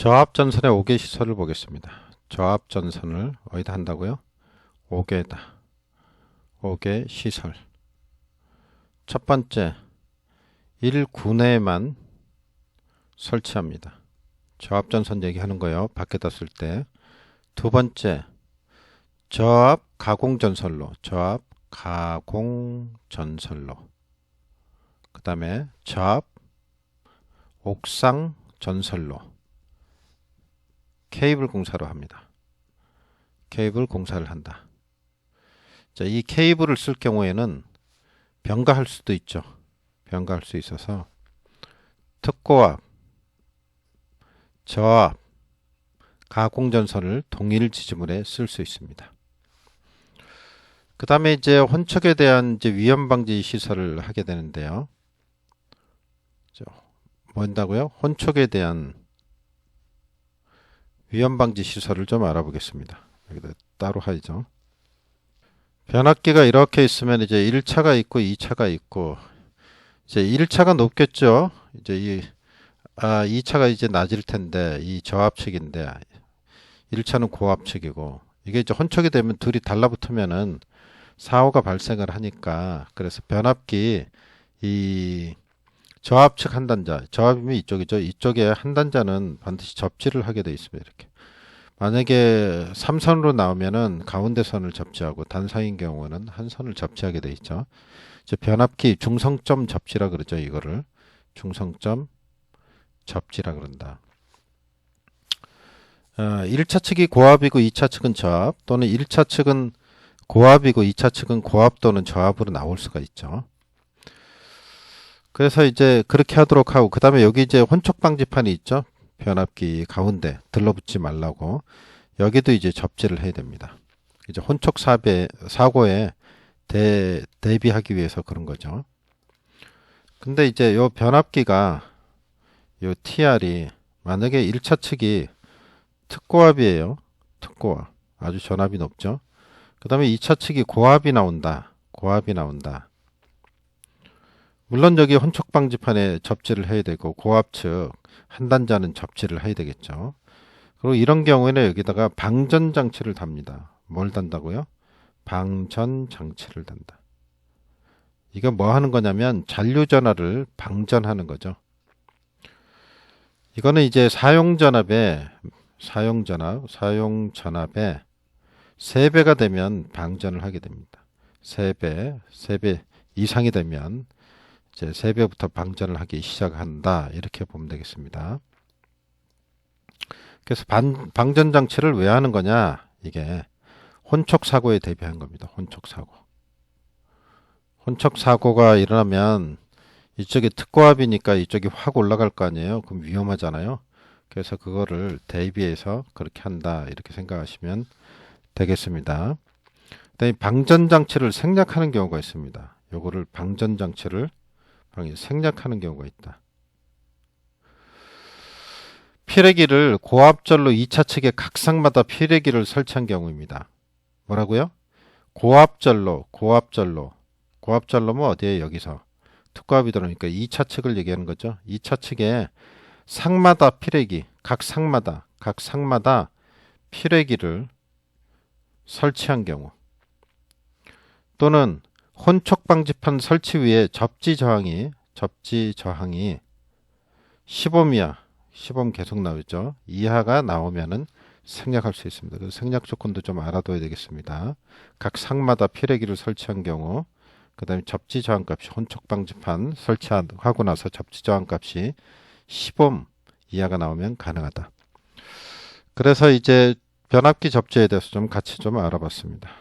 저압전선의 5개 시설을 보겠습니다. 저압전선을 어디다 한다고요? 5개다. 5개 시설. 첫 번째, 1군에만 설치합니다. 저압전선 얘기하는 거예요. 밖에다 쓸 때. 두 번째, 저압 가공전선로. 저압 가공전선로. 그 다음에 저압 옥상 전선로. 케이블 공사로 합니다. 케이블 공사를 한다. 자, 이 케이블을 쓸 경우에는 병가할 수도 있죠. 병가할 수 있어서 특고압, 저압, 가공전선을 동일 지지물에 쓸 수 있습니다. 그 다음에 이제 혼척에 대한 이제 위험 방지 시설을 하게 되는데요. 뭐한다고요? 혼척에 대한 위험 방지 시설을 좀 알아보겠습니다. 여기다 따로 하죠. 변압기가 이렇게 있으면 이제 1차가 있고 2차가 있고 이제 1차가 높겠죠. 이제 이 아, 2차가 이제 낮을 텐데 이 저압측인데 1차는 고압측이고 이게 이제 혼척이 되면 둘이 달라붙으면은 사고가 발생을 하니까 그래서 변압기 이 저압 측 한 단자, 저압이면 이쪽이죠. 이쪽에 한 단자는 반드시 접지를 하게 돼 있습니다. 이렇게. 만약에 3선으로 나오면은 가운데 선을 접지하고 단상인 경우는 한 선을 접지하게 돼 있죠. 이제 변압기 중성점 접지라 그러죠. 이거를 중성점 접지라 그런다. 어, 1차 측이 고압이고 2차 측은 저압 또는 1차 측은 고압이고 2차 측은 고압 또는 저압으로 나올 수가 있죠. 그래서 이제 그렇게 하도록 하고 그 다음에 여기 이제 혼촉 방지판이 있죠. 변압기 가운데 들러붙지 말라고 여기도 이제 접지를 해야 됩니다. 이제 혼촉 사배, 사고에 대, 대비하기 위해서 그런 거죠. 근데 이제 요 변압기가 요 TR이 만약에 1차 측이 특고압이에요. 특고압. 아주 전압이 높죠. 그 다음에 2차 측이 고압이 나온다. 고압이 나온다. 물론 여기 혼촉 방지판에 접지를 해야 되고 고압 측 한 단자는 접지를 해야 되겠죠. 그리고 이런 경우에는 여기다가 방전 장치를 답니다. 뭘 단다고요? 방전 장치를 단다. 이거 뭐 하는 거냐면 잔류 전압을 방전하는 거죠. 이거는 이제 사용 전압에 사용 전압, 사용 전압에 3배가 되면 방전을 하게 됩니다. 3배, 3배 이상이 되면 이제 3배부터 방전을 하기 시작한다. 이렇게 보면 되겠습니다. 그래서 반, 방전 장치를 왜 하는 거냐? 이게 혼촉 사고에 대비한 겁니다. 혼촉 사고. 혼촉 사고가 일어나면 이쪽에 특고압이니까 이쪽이 확 올라갈 거 아니에요. 그럼 위험하잖아요. 그래서 그거를 대비해서 그렇게 한다. 이렇게 생각하시면 되겠습니다. 그다음에 방전 장치를 생략하는 경우가 있습니다. 요거를 방전 장치를 방이 생략하는 경우가 있다. 피레기를 고압절로 2차 측의 각상마다 피레기를 설치한 경우입니다. 뭐라고요? 고압절로, 고압절로. 고압절로면 어디에 여기서 특고압이 들어오니까 2차 측을 얘기하는 거죠. 2차 측에 상마다 피레기, 각 상마다, 각 상마다 피레기를 설치한 경우 또는 혼촉 방지판 설치 위에 접지 저항이 접지 저항이 10옴 이하 10옴 계속 나오죠. 이하가 나오면은 생략할 수 있습니다. 그 생략 조건도 좀 알아둬야 되겠습니다. 각 상마다 피레기를 설치한 경우 그 다음에 접지 저항 값이 혼촉 방지판 설치하고 나서 접지 저항 값이 10옴 이하가 나오면 가능하다. 그래서 이제 변압기 접지에 대해서 좀 같이 좀 알아봤습니다.